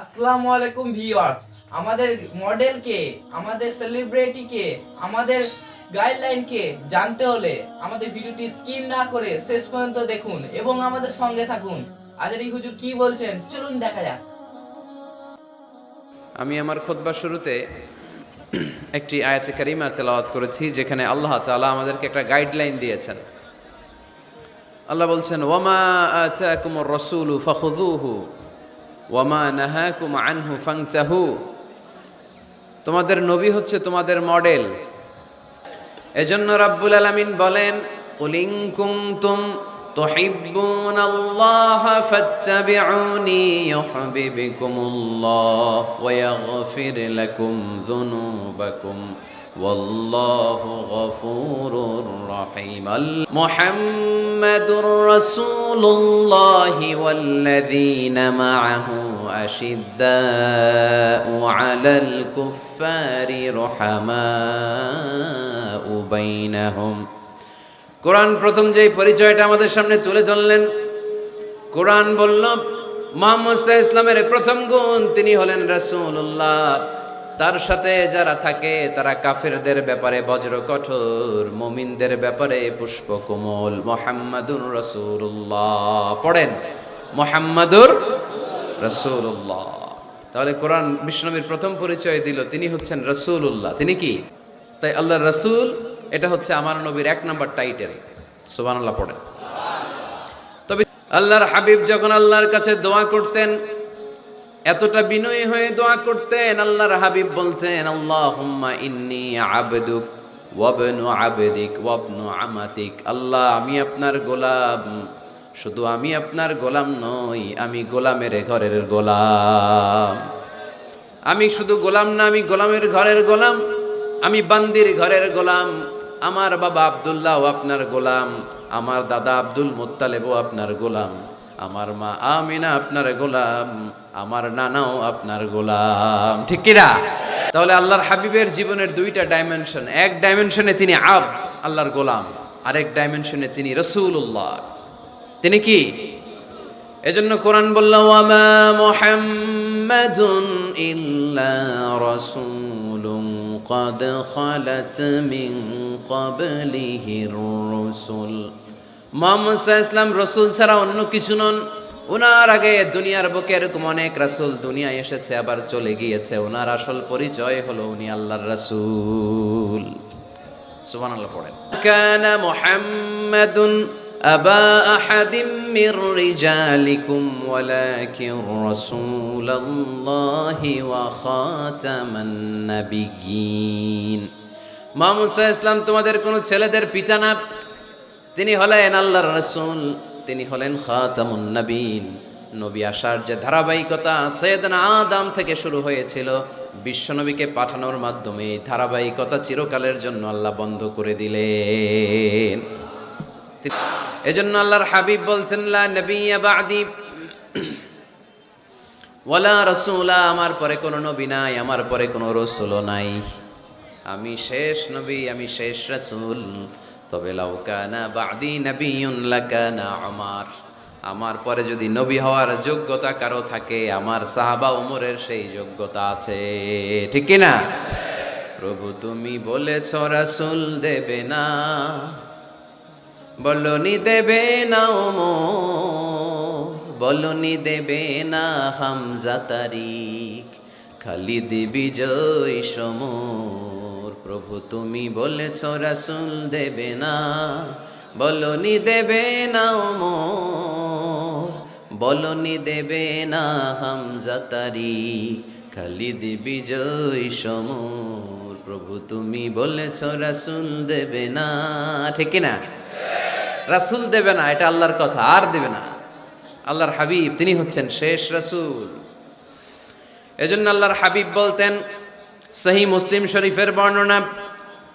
আসসালামু আলাইকুম ভিউয়ার্স। আমাদের মডেলকে আমাদের সেলিব্রিটিকে আমাদের গাইডলাইনকে জানতে হলে আমাদের ভিডিওটি স্কিপ না করে শেষ পর্যন্ত দেখুন এবং আমাদের সঙ্গে থাকুন। আজারি হুজুর কি বলছেন? চলুন দেখা যাক। আমি আমার খোদবার শুরুতে একটি আয়াতে কারিমা তেলাওয়াত করেছি, যেখানে আল্লাহ তাআলা আমাদেরকে একটা গাইডলাইন দিয়েছেন। আল্লাহ বলছেন ওয়ামা আতাকুমুর রাসূলু ফাখুযুহু ওয়ামা নাহাকুম আনহু ফাংচাহু তোমাদের নবী হচ্ছে তোমাদের মডেল এজন্য রাব্বুল আলামিন বলেন কুল ইন কুনতুম تحبون الله فاتبعوني يحببكم الله ويغفر لكم ذنوبكم والله غفور رحيم محمد رسول الله والذين معه أشداء على الكفار رحماء بينهم কোরআন প্রথম যেই পরিচয়টা আমাদের সামনে তুলে ধরলেন কোরআন বলল মোহাম্মদ সাহা ইসলামের প্রথম গুণ তিনি হলেন রাসূলুল্লাহ তার সাথে যারা থাকে তারা কাফেরদের ব্যাপারে বজ্র কঠোর মুমিনদের ব্যাপারে পুষ্প কোমল মোহাম্মদুর রসুল্লাহ পড়েন মোহাম্মদুর রসুল্লাহ তাহলে কোরআন বিষ্ণবীর প্রথম পরিচয় দিল, তিনি হচ্ছেন রসুল্লাহ তিনি কি? তাই আল্লাহ রসুল, এটা হচ্ছে আমার নবীর এক নম্বর টাইটেল। সুবান আল্লাহ পড়েন। তবে আল্লাহর হাবিব যখন আল্লাহর কাছে দোয়া করতেন, এতটা বিনয়ী হয়ে দোয়া করতেন, আল্লাহর হাবিব বলতেন, আল্লাহুম্মা ইন্নি আবদুক ওয়াবনু আবেদিক ওয়াবনু আমাতিক। আল্লাহ, আমি আপনার গোলাম। শুধু আমি আপনার গোলাম নই, আমি গোলামের ঘরের গোলাম। আমি শুধু গোলাম না, আমি গোলামের ঘরের গোলাম, আমি বান্দির ঘরের গোলাম। আমার বাবা আবদুল্লাহ আপনার গোলাম, আমার দাদা আব্দুল মোত্তালেবও আপনার গোলাম। আমার মা আমিনা আপনার গোলাম, আমার নানাও আপনার গোলাম। ঠিক কিরা তাহলে আল্লাহর হাবিবের জীবনের দুইটা ডাইমেনশন এক ডাইমেনশনে তিনি আব, আল্লাহর গোলাম, আরেক ডাইমেনশনে তিনি রসুল্লাহ তিনি কি এজন্য কোরআন বলল ওয়ামা মুহাম্মাদুন ইল্লা রাসূলুন قد خلت من قبله الرسل মোহাম্মদ সাল্লাল্লাহু ইসলাম রসুল ছাড়া অন্য কিছু নন ওনার আগে দুনিয়ার বুকে এরকম অনেক রাসূল দুনিয়ায় এসেছে আবার চলে গিয়েছে ওনার আসল পরিচয় হলো উনি আল্লাহর রাসূল সুবহানাল্লাহ পড়েন কানা মুহাম্মাদুন أبا أحد من رجالكم ولكن رسول الله وخاتم النبيين মামুসা ইসলাম তোমাদের কোনো ছেলেদের পিতা না তিনি হলেন আল্লাহর রসুল তিনি হলেন খাতামুন নবীন নবী আসার যে ধারাবাহিকতা সৈয়দনা আদাম থেকে শুরু হয়েছিল বিশ্বনবীকে পাঠানোর মাধ্যমে এই ধারাবাহিকতা চিরকালের জন্য আল্লাহ বন্ধ করে দিলেন এজন্য আল্লাহর হাবিব বলছেন, লা নবিয়্যা বাদি, ওয়ালা রাসূলা, আমার পরে কোনো নবী নাই, আমার পরে কোনো রসুলও নাই। আমি শেষ নবী, আমি শেষ রাসূল। তবে লাউ কানা বাদি নবিয়ুন লাকানা আমার আমার পরে যদি নবী হওয়ার যোগ্যতা কারও থাকে, আমার সাহাবা উমরের সেই যোগ্যতা আছে। ঠিক কি না প্রভু তুমি বলেছ, রাসূল দেবে না। বলনি দেবে না ওমর, বলনি দেবে না হামজা তারিক, খালিদ বিজয় সমর। প্রভু তুমি বলেছ রাসুল দেবে না, বলনি দেবে না ওমর, বলনি দেবে না হামজা তারিক, খালিদ বিজয় সমর। প্রভু তুমি বলেছ রাসুল দেবে না, ঠিক না রাসুল দেবে না, এটা আল্লাহর কথা, আর দেবে না। আল্লাহর হাবিব, তিনি হচ্ছেন শেষ রাসুল। এজন্য আল্লাহর হাবিব বলতেন, সহি মুসলিম শরীফের বর্ণনা,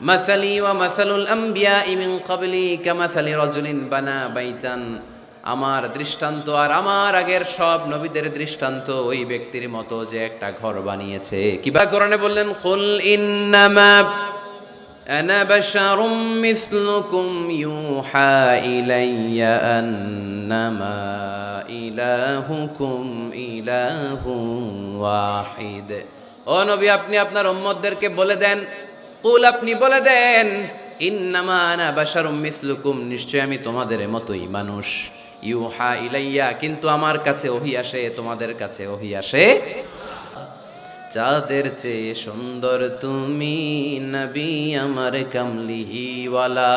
মাসালি ওয়া মাসালুল আম্বিয়া ইমিন কাবলি কামাসালি রজুলিন বানা বাইতান। আমার দৃষ্টান্ত আর আমার আগের সব নবীদের দৃষ্টান্ত ওই ব্যক্তির মতো যে একটা ঘর বানিয়েছে। কিবা কোরআনে বললেন, কুল ইন্নামা أنا بشر مثلكم يوحى إلي أنما إلهكم إله واحد ও নবী আপনি আপনার উম্মতদেরকে বলে দেন কুল আপনি বলে দেন ইন্নামা আনা বাশারুম মিসলুকুম নিশ্চয় আমি তোমাদের মতোই মানুষ ইউহা ইলাইয়া কিন্তু আমার কাছে ওহি আসে তোমাদের কাছে ওহি আসে চাঁদের চেয়ে সুন্দর তুমি নবী আমার কমলিহিওয়ালা।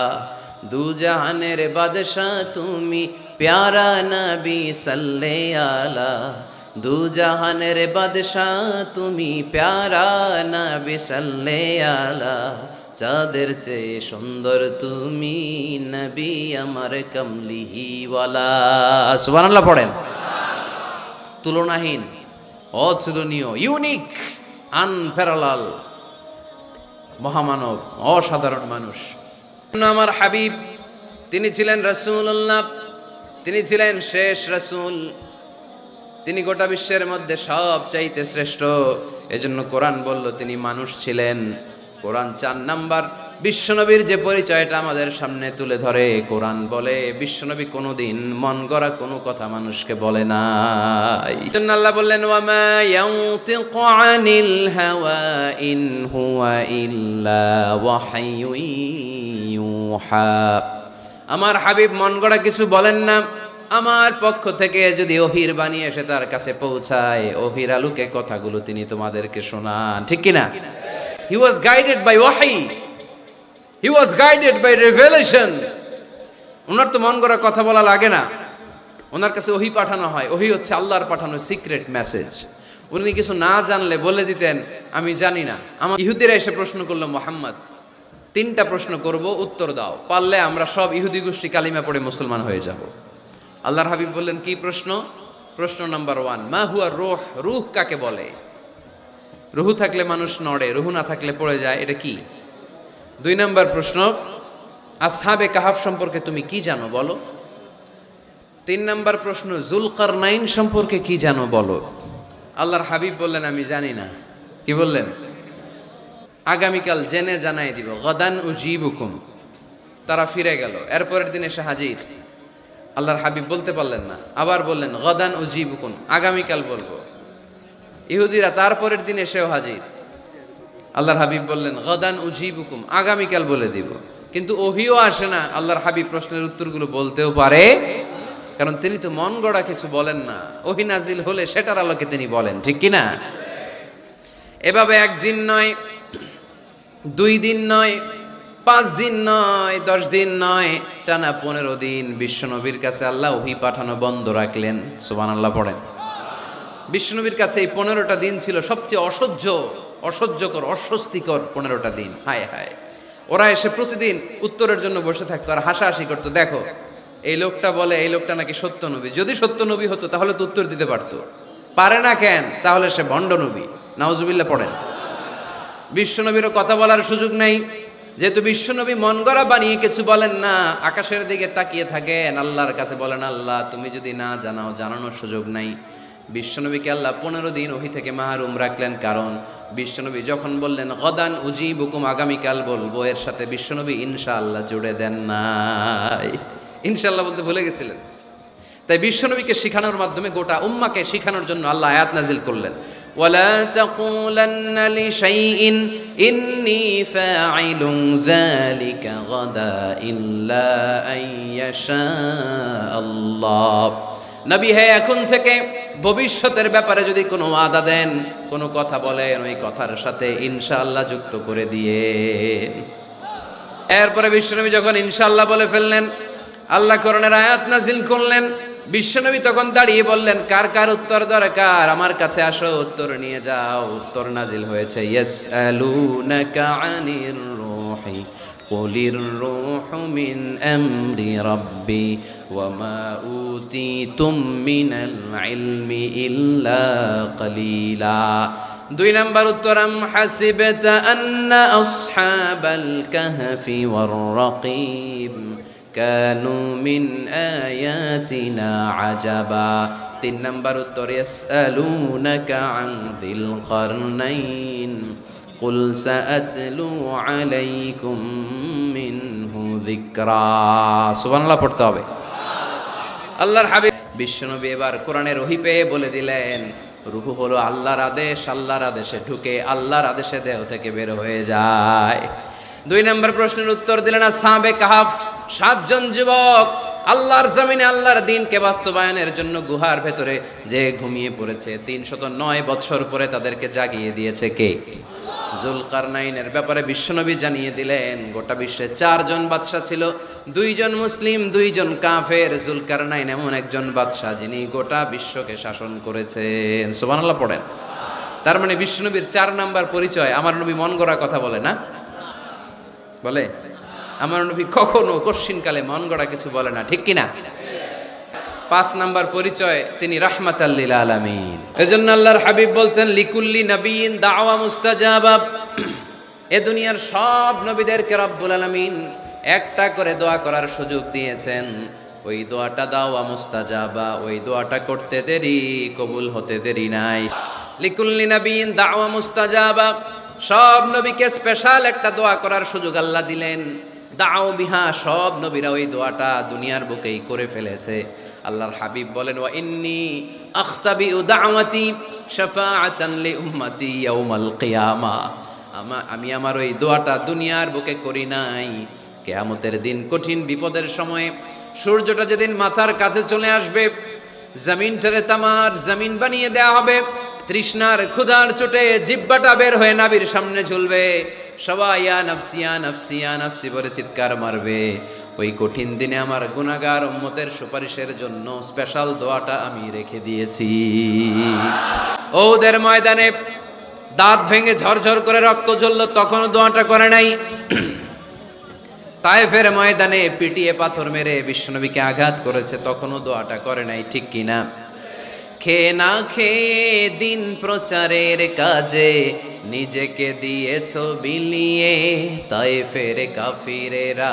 দু জাহানের বাদশাহ তুমি প্যারা নবী সাল্লে আলা দু জাহানের বাদশাহ তুমি প্যারা নবী সাল্লে আলা চাঁদের চেয়ে সুন্দর তুমি নবী আমার কমলিহিওয়ালা। সুবহানাল্লাহ পড়েন। তুলনাহীন। অতুলনীয় ইউনিক আনপ্যারালাল মহামানব, অসাধারণ মানুষ। আমার হাবিব, তিনি ছিলেন রসুল্লাহ তিনি ছিলেন শেষ রসুল। তিনি গোটা বিশ্বের মধ্যে সব চাইতে শ্রেষ্ঠ। এজন্য কোরআন বলল, তিনি মানুষ ছিলেন। কোরআন চার নাম্বার বিশ্বনবীর যে পরিচয়টা আমাদের সামনে তুলে ধরে, কোরআন বলে, বিশ্বনবী কোনোদিন মন গড়া কোনো কথা মানুষকে বলে না বললেন, ওয়ামা হাওয়া ইন আমার হাবিব মন গড়া কিছু বলেন না। আমার পক্ষ থেকে যদি ওহির বানিয়ে এসে তার কাছে পৌঁছায় ওহির আলুকে কথাগুলো তিনি তোমাদেরকে শোনান, ঠিক কিনা? হি ওয়াজ গাইডেড বাই ওয়াহি he was guided by revelation ওনার তো মন গড়া কথা বলা লাগে না। ওনার কাছে ওহি পাঠানো হয়। ওহি হচ্ছে আল্লাহর পাঠানো সিক্রেট মেসেজ উনি কিছু না জানলে বলে দিতেন, আমি জানি না। আমার ইহুদিরা এসে প্রশ্ন করল, মোহাম্মদ, তিনটা প্রশ্ন করব, উত্তর দাও। পারলে আমরা সব ইহুদি গোষ্ঠী কালিমা পড়ে মুসলমান হয়ে যাব। আল্লাহর হাবিব বললেন, কি প্রশ্ন? প্রশ্ন নাম্বার ওয়ান, মা হুয়া রোহ? রুহ কাকে বলে? রুহু থাকলে মানুষ নড়ে, রুহু না থাকলে পড়ে যায়, এটা কি? দুই নাম্বার প্রশ্ন, আসহাবে কাহাব সম্পর্কে তুমি কি জানো বলো? তিন নাম্বার প্রশ্ন জুলকার নাইন সম্পর্কে কি জানো বলো? আল্লাহর হাবিব বললেন, আমি জানি না। কি বললেন? আগামীকাল জেনে জানাই দিব, গদান উজিবুকুম। তারা ফিরে গেল। এরপরের দিন এসে হাজির। আল্লাহর হাবিব বলতে পারলেন না। আবার বললেন, গদান উজিবুকুম, আগামীকাল বলব। ইহুদিরা তারপরের দিন এসেও হাজির। আল্লাহর হাবিব বললেন, গদান উজিবুকুম, আগামীকাল বলে দিব। কিন্তু ওহিও আসে না, আল্লাহর হাবিব প্রশ্নের উত্তরগুলো বলতেও পারে। কারণ তিনি তো মন গড়া কিছু বলেন না। ওহি নাজিল হলে সেটার আলোকে তিনি বলেন, ঠিক কি না? এভাবে একদিন নয়, দুই দিন নয়, পাঁচ দিন নয়, দশ দিন নয়, টানা পনেরো দিন বিশ্বনবীর কাছে আল্লাহ ওহি পাঠানো বন্ধ রাখলেন। সুবান আল্লাহ পড়েন বিষ্ণুনবীর কাছে এই পনেরোটা দিন ছিল সবচেয়ে অসহ্য। অসহ্যকর, অস্বস্তিকর পনেরোটা দিন। হায় হায়। ওরা এসে প্রতিদিন উত্তরের জন্য বসে থাকতো আর হাসাহাসি করতো। দেখো, এই লোকটা বলে, এই লোকটা নাকি সত্য নবী। যদি সত্য নবী হতো, তাহলে তো উত্তর দিতে পারতো। পারে না কেন? তাহলে সে ভণ্ড নবী। নাউজুবিল্লাহ পড়েন। বিশ্বনবীরও কথা বলার সুযোগ নেই। যেহেতু বিশ্বনবী মন গড়া বানিয়ে কিছু বলেন না, আকাশের দিকে তাকিয়ে থাকেন। আল্লাহর কাছে বলেন, আল্লাহ, তুমি যদি না জানাও, জানানোর সুযোগ নাই। বিশ্বনবীকে আল্লাহ পনেরো দিন ওহি থেকে মাহরুম রাখলেন। কারণ বিশ্বনবী যখন বললেন গদান উজি বুকুম আগামীকাল বলবো এর সাথে বিশ্বনবী ইনশাআল্লাহ জুড়ে দেন নাই ইনশাআল্লাহ বলতে ভুলে গেছিলেন তাই বিশ্বনবীকে শেখানোর মাধ্যমে গোটা উম্মাকে শেখানোর জন্য আল্লাহ আয়াত নাজিল করলেন ولا تقولن لشيء إني فاعل ذلك غدا إلا أن يشاء الله নবী হে, এখন থেকে ভবিষ্যতের ব্যাপারে যদি কোনো ওয়াদা দেন, কোনো কথা বলেন, ওই কথার সাথে ইনশাআল্লাহ যুক্ত করে দিয়ে। এরপরে বিশ্বনবী যখন ইনশাআল্লাহ বলে ফেললেন, আল্লাহ করণের আয়াত নাজিল করলেন, বিশ্বনবী তখন দাঁড়িয়ে বললেন, কার কার উত্তর দরকার? আমার কাছে আসো, উত্তর নিয়ে যাও। উত্তর নাজিল হয়েছে ইয়েস আলুনাকা আনির রূহি। قل الروح من أمر ربي وما أوتيتم من العلم إلا قليلا দুই নম্বর উত্তর আম হাসিবতা আন্না আসহাবাল কাহফি ওয়ার রাকিব কানু মিন আয়াতিনা আজাবা তিন নম্বর উত্তর ইয়াসআলুনাকা আন দিল কারনাইন قل سأتلو عليكم منه ذكرا সুবহান আল্লাহ পড়তে হবে আল্লাহর হাবিব বিশ্বনবী এবার কোরআনের রহি পেয়ে বলে দিলেন রুহু হলো আল্লাহর আদেশ আল্লাহর আদেশে ঢুকে আল্লাহর আদেশে দেহ থেকে বের হয়ে যায় দুই নম্বর প্রশ্নের উত্তর দিলেন সাবে কাহাফ সাতজন যুবক আল্লাহর জমিনে আল্লাহর দিনকে বাস্তবায়নের জন্য গুহার ভেতরে যে ঘুমিয়ে পড়েছে তিনশত নয় বৎসর পরে তাদেরকে জাগিয়ে দিয়েছে কে জুলকারনাইনের ব্যাপারে বিশ্বনবী জানিয়ে দিলেন, গোটা বিশ্বে চারজন বাদশাহ ছিল, দুইজন মুসলিম, দুইজন কাফের। জুলকারনাইন এমন একজন বাদশাহ যিনি গোটা বিশ্বকে শাসন করেছেন। সুবহানাল্লাহ পড়েন। তার মানে বিশ্বনবীর চার নাম্বার পরিচয়, আমার নবী মন গড়া কথা বলে না? বলে? আমার নবী কখনো কশ্চিনকালে মন গড়া কিছু বলে না, ঠিক কিনা? পাঁচ নাম্বার পরিচয়, তিনি রাহমাত আল্লিল আলামিন। এজন্য আল্লাহর হাবিব বলছেন, লিকুল্লি নবীন দাওয়া মুস্তাজাবা। এ দুনিয়ার সব নবীদেরকে রব্বুল আলামিন একটা করে দোয়া করার সুযোগ দিয়েছেন। ওই দোয়াটা দাওয়া মুস্তাজাবা, ওই দোয়াটা করতে দেরি, কবুল হতে দেরি নাই। লিকুল্লি নবীন দাওয়া মুস্তাজাবা। সব নবীকে স্পেশাল একটা দোয়া করার সুযোগ আল্লাহ দিলেন। দাও বিহা সব নবীরা ওই দোয়াটা দুনিয়ার বুকেই করে ফেলেছে। আল্লাহর হাবিব বলেন, ওয়া ইন্নি আখতাবি দাওয়াতি শাফাআতান লি উম্মতি ইয়াউমাল কিয়ামা। আমা, আমি আমার ওই দোয়াটা দুনিয়ার বুকে করি নাই। কেয়ামতের দিন কঠিন বিপদের সময়ে সূর্যটা যেদিন মাথার কাছে চলে আসবে, জমিনটারে তামার জমিন বানিয়ে দেয়া হবে, তৃষ্ণার ক্ষুধার চোটে জিব্বাটা বের হয়ে নাবির সামনে ঝুলবে। সবাই, ইয়া নাফসি, ইয়া বলে চিৎকার মারবে। ওই কঠিন দিনে আমার গুনাহগার উম্মতের সুপারিশের জন্য স্পেশাল দোয়াটা আমি রেখে দিয়েছি। ওদের ময়দানে দাঁত ভেঙে ঝরঝর করে রক্ত জ্বললো, তখনও দোয়াটা করে নাই। তায়েফের ময়দানে পিটিয়ে পাথর মেরে বিশ্বনবীকে আঘাত করেছে, তখনও দোয়াটা করে নাই, ঠিক কিনা? খেয়ে না খেয়ে দিন প্রচারের কাজে নিজেকে দিয়েছ বিলিয়ে তাই ফেরে কাফিরেরা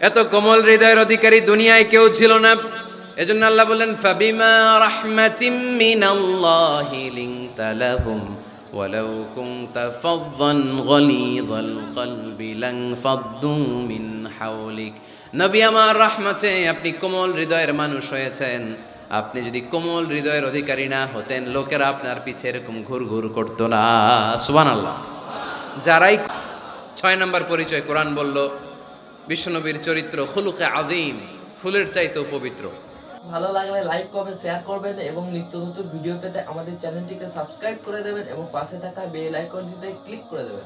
এত কোমল হৃদয়ের অধিকারী দুনিয়ায় কেউ ছিল না এজন্য আল্লাহ বলেন ফাবিমা রাহমাতিম মিনাল্লাহি লিনতা লাহুম ولو كنت فظا غليظ القلب لانفضوا من حولك নবী আমার রহমতে আপনি কোমল হৃদয়ের মানুষ হয়েছেন আপনি যদি কোমল হৃদয়ের অধিকারী না হতেন লোকেরা আপনার পিছে এরকম ঘুর ঘুর করতো না সুবহানাল্লাহ যারাই ছয় নম্বর পরিচয় কোরআন বলল বিশ্বনবীর চরিত্র খুলুকে আদিম ফুলের চাইতেও পবিত্র। ভালো লাগলে লাইক, কমেন্ট, শেয়ার করবেন এবং নিত্য নতুন ভিডিও পেতে আমাদের চ্যানেলটিকে সাবস্ক্রাইব করে দেবেন এবং পাশে থাকা বেল আইকনটিতে ক্লিক করে দেবেন।